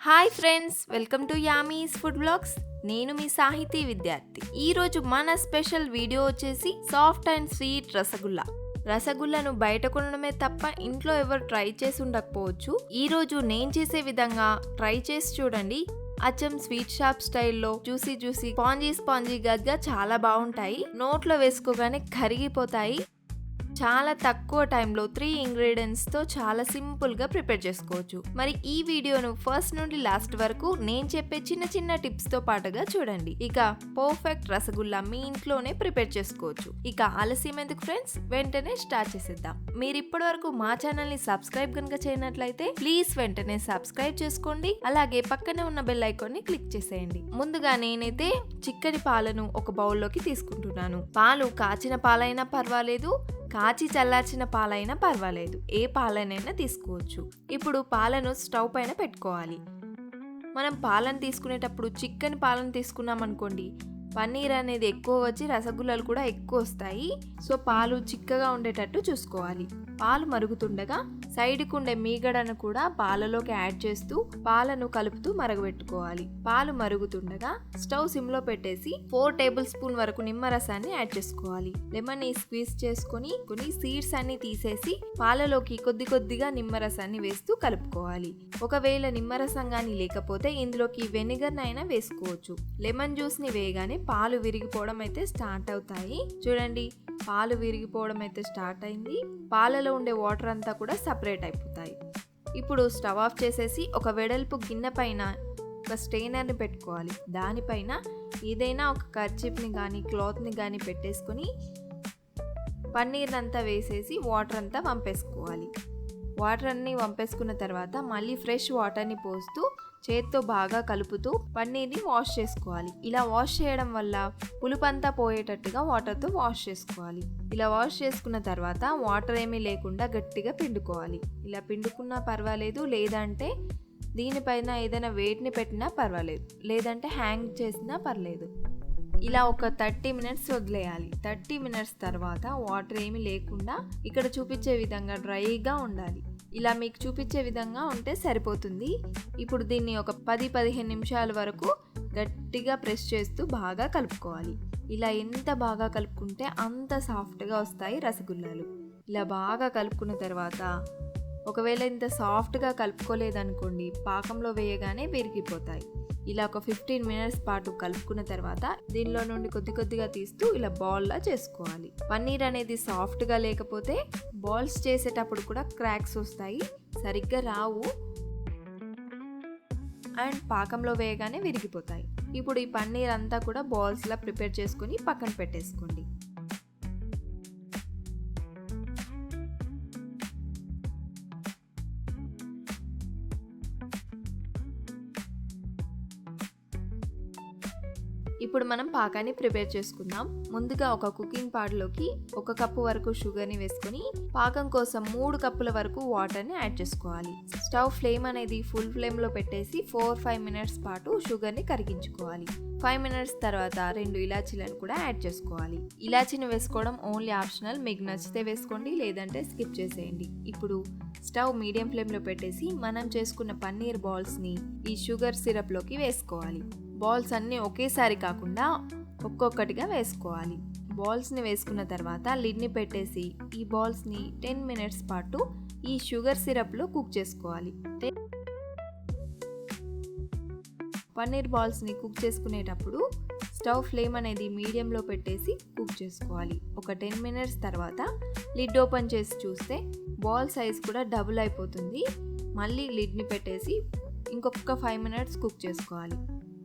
Hi friends welcome to Yummy's food blogs. నేను మీ సాహితీ విద్యార్థి. ఈ రోజు మన స్పెషల్ వీడియో వచ్చేసి సాఫ్ట్ అండ్ స్వీట్ రసగుల్లా. రసగుల్లను బయట కొనడమే తప్ప ఇంట్లో ఎవరు ట్రై చేసి ఉండకపోవచ్చు. ఈ రోజు నేను చేసే విధంగా ట్రై చేసి చూడండి. అచ్చం స్వీట్ షాప్ స్టైల్లో జ్యూసీ జ్యూసీ స్పాంజీ స్పాంజీ గద్గా చాలా బాగుంటాయి. నోట్లో వేసుకోగానే కరిగిపోతాయి. చాలా తక్కువ టైంలో త్రీ ఇంగ్రీడియంట్స్తో చాలా సింపుల్గా ప్రిపేర్ చేసుకోవచ్చు. మరి ఈ వీడియోను ఫస్ట్ నుండి లాస్ట్ వరకు నేను చెప్పే చిన్న చిన్న టిప్స్తో పాటుగా చూడండి. ఇక పర్ఫెక్ట్ రసగుల్లా మీ ఇంట్లోనే ప్రిపేర్ చేసుకోవచ్చు. ఇక ఆలస్యం ఎందుకు ఫ్రెండ్స్ వెంటనే స్టార్ట్ చేసేద్దాం. మీరు ఇప్పటి వరకు మా ఛానల్ని సబ్స్క్రైబ్ కనుక చేయనట్లయితే ప్లీజ్ వెంటనే సబ్స్క్రైబ్ చేసుకోండి. అలాగే పక్కనే ఉన్న బెల్ ఐకాన్ని క్లిక్ చేసేయండి. ముందుగా నేనైతే చిక్కటి పాలను ఒక బౌల్లోకి తీసుకుంటున్నాను. పాలు కాచిన పాలైనా పర్వాలేదు. కాచి చల్లార్చిన పాలైనా పర్వాలేదు. ఏ పాలనైనా తీసుకోవచ్చు. ఇప్పుడు పాలను స్టవ్ పైన పెట్టుకోవాలి. మనం పాలను తీసుకునేటప్పుడు చిక్కని పాలను తీసుకున్నాం అనుకోండి పన్నీర్ అనేది ఎక్కువ వచ్చి రసగుల్లలు కూడా ఎక్కువ వస్తాయి. సో పాలు చిక్కగా ఉండేటట్టు చూసుకోవాలి. పాలు మరుగుతుండగా సైడ్కు ఉండే మీగడను కూడా పాలలోకి యాడ్ చేస్తూ పాలను కలుపుతూ మరగబెట్టుకోవాలి. పాలు మరుగుతుండగా స్టవ్ సిమ్లో పెట్టేసి ఫోర్ టేబుల్ స్పూన్ వరకు నిమ్మరసాన్ని యాడ్ చేసుకోవాలి. లెమన్ని స్క్వీజ్ చేసుకొని కొన్ని సీడ్స్ అన్ని తీసేసి పాలలోకి కొద్ది కొద్దిగా నిమ్మరసాన్ని వేస్తూ కలుపుకోవాలి. ఒకవేళ నిమ్మరసం కానీ లేకపోతే ఇందులోకి వెనిగర్ అయినా వేసుకోవచ్చు. లెమన్ జ్యూస్ని వేయగానే పాలు విరిగిపోవడం అయితే స్టార్ట్ అవుతాయి. చూడండి పాలు విరిగిపోవడం అయితే స్టార్ట్ అయింది. పాలలో ఉండే వాటర్ అంతా కూడా సపరేట్ అయిపోతాయి. ఇప్పుడు స్టవ్ ఆఫ్ చేసేసి ఒక వెడల్పు గిన్నె పైన ఒక స్టెయినర్ని పెట్టుకోవాలి. దానిపైన ఏదైనా ఒక కర్చిప్ని కానీ క్లాత్ని కానీ పెట్టేసుకొని పన్నీర్నంతా వేసేసి వాటర్ అంతా పంపేసుకోవాలి వాటర్ అన్ని పంపేసుకున్న తర్వాత మళ్ళీ ఫ్రెష్ వాటర్ని పోస్తూ చేత్తో బాగా కలుపుతూ పన్నీర్ని వాష్ చేసుకోవాలి. ఇలా వాష్ చేయడం వల్ల పులుపంతా పోయేటట్టుగా వాటర్తో వాష్ చేసుకోవాలి. ఇలా వాష్ చేసుకున్న తర్వాత వాటర్ ఏమీ లేకుండా గట్టిగా పిండుకోవాలి. ఇలా పిండుకున్నా పర్వాలేదు లేదంటే దీనిపైన ఏదైనా వెయిట్ని పెట్టినా పర్వాలేదు లేదంటే హ్యాంగ్ చేసినా పర్లేదు. ఇలా ఒక థర్టీ మినిట్స్ వదిలేయాలి. థర్టీ మినిట్స్ తర్వాత వాటర్ ఏమి లేకుండా ఇక్కడ చూపించే విధంగా డ్రైగా ఉండాలి. ఇలా మీకు చూపించే విధంగా ఉంటే సరిపోతుంది. ఇప్పుడు దీన్ని ఒక పది పదిహేను నిమిషాల వరకు గట్టిగా ప్రెస్ చేస్తూ బాగా కలుపుకోవాలి. ఇలా ఎంత బాగా కలుపుకుంటే అంత సాఫ్ట్గా వస్తాయి రసగుల్లాలు. ఇలా బాగా కలుపుకున్న తర్వాత ఒకవేళ ఇంత సాఫ్ట్గా కలుపుకోలేదనుకోండి పాకంలో వేయగానే విరిగిపోతాయి. ఇలా ఒక ఫిఫ్టీన్ మినిట్స్ పాటు కలుపుకున్న తర్వాత దీనిలో నుండి కొద్ది కొద్దిగా తీస్తూ ఇలా బాల్లా చేసుకోవాలి. పన్నీర్ అనేది సాఫ్ట్గా లేకపోతే బాల్స్ చేసేటప్పుడు కూడా క్రాక్స్ వస్తాయి. సరిగ్గా రావు. అండ్ పాకంలో వేయగానే విరిగిపోతాయి. ఇప్పుడు ఈ పన్నీర్ అంతా కూడా బాల్స్లా ప్రిపేర్ చేసుకుని పక్కన పెట్టేసుకోండి. ఇప్పుడు మనం పాకాన్ని ప్రిపేర్ చేసుకుందాం. ముందుగా ఒక కుకింగ్ పాడ్లోకి ఒక కప్పు వరకు షుగర్ని వేసుకొని పాకం కోసం మూడు కప్పుల వరకు వాటర్ని యాడ్ చేసుకోవాలి. స్టవ్ ఫ్లేమ్ అనేది ఫుల్ ఫ్లేమ్లో పెట్టేసి ఫోర్ ఫైవ్ మినిట్స్ పాటు షుగర్ని కరిగించుకోవాలి. ఫైవ్ మినిట్స్ తర్వాత రెండు ఇలాచీలను కూడా యాడ్ చేసుకోవాలి. ఇలాచీని వేసుకోవడం ఓన్లీ ఆప్షనల్. మీకు నచ్చితే వేసుకోండి లేదంటే స్కిప్ చేసేయండి. ఇప్పుడు స్టవ్ మీడియం ఫ్లేమ్లో పెట్టేసి మనం చేసుకున్న పన్నీర్ బాల్స్ని ఈ షుగర్ సిరప్లోకి వేసుకోవాలి. బాల్స్ అన్నీ ఒకేసారి కాకుండా ఒక్కొక్కటిగా వేసుకోవాలి. బాల్స్ని వేసుకున్న తర్వాత లిడ్ని పెట్టేసి ఈ బాల్స్ని టెన్ మినిట్స్ పాటు ఈ షుగర్ సిరప్లో కుక్ చేసుకోవాలి. పన్నీర్ బాల్స్ని కుక్ చేసుకునేటప్పుడు స్టవ్ ఫ్లేమ్ అనేది మీడియంలో పెట్టేసి కుక్ చేసుకోవాలి. ఒక టెన్ మినిట్స్ తర్వాత లిడ్ ఓపెన్ చేసి చూస్తే బాల్ సైజ్ కూడా డబుల్ అయిపోతుంది. మళ్ళీ లిడ్ని పెట్టేసి ఇంకొక ఫైవ్ మినిట్స్ కుక్ చేసుకోవాలి.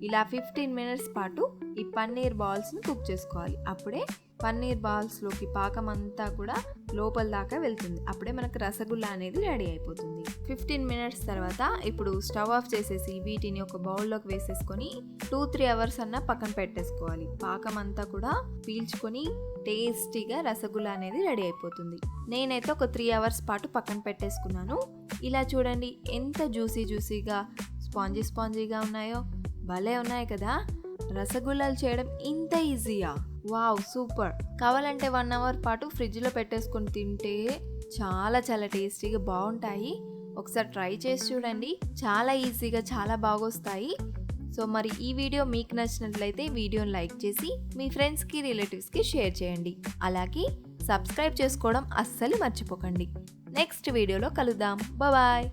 ఇలా ఫిఫ్టీన్ మినిట్స్ పాటు ఈ పన్నీర్ బాల్స్ని కుక్ చేసుకోవాలి. అప్పుడే పన్నీర్ బాల్స్లోకి పాకం అంతా కూడా లోపల దాకా వెళ్తుంది. అప్పుడే మనకు రసగుల్లా అనేది రెడీ అయిపోతుంది. ఫిఫ్టీన్ మినిట్స్ తర్వాత ఇప్పుడు స్టవ్ ఆఫ్ చేసేసి వీటిని ఒక బౌల్లోకి వేసేసుకొని టూ త్రీ అవర్స్ అన్న పక్కన పెట్టేసుకోవాలి. పాకం అంతా కూడా పీల్చుకొని టేస్టీగా రసగుల్లా అనేది రెడీ అయిపోతుంది. నేనైతే ఒక త్రీ అవర్స్ పాటు పక్కన పెట్టేసుకున్నాను. ఇలా చూడండి ఎంత జ్యూసీ జ్యూసీగా స్పాంజీ స్పాంజీగా ఉన్నాయో. భలే ఉన్నాయి కదా? రసగుల్లాలు చేయడం ఇంత ఈజీయా? Wow super. కావాలంటే వన్ అవర్ పాటు ఫ్రిడ్జ్లో పెట్టేసుకొని తింటే చాలా చాలా టేస్టీగా బాగుంటాయి. ఒకసారి ట్రై చేసి చూడండి. చాలా ఈజీగా చాలా బాగొస్తాయి. సో మరి ఈ వీడియో మీకు నచ్చినట్లయితే వీడియోని లైక్ చేసి మీ ఫ్రెండ్స్కి రిలేటివ్స్కి షేర్ చేయండి. అలాగే సబ్స్క్రైబ్ చేసుకోవడం అస్సలు మర్చిపోకండి. నెక్స్ట్ వీడియోలో కలుద్దాం. బాయ్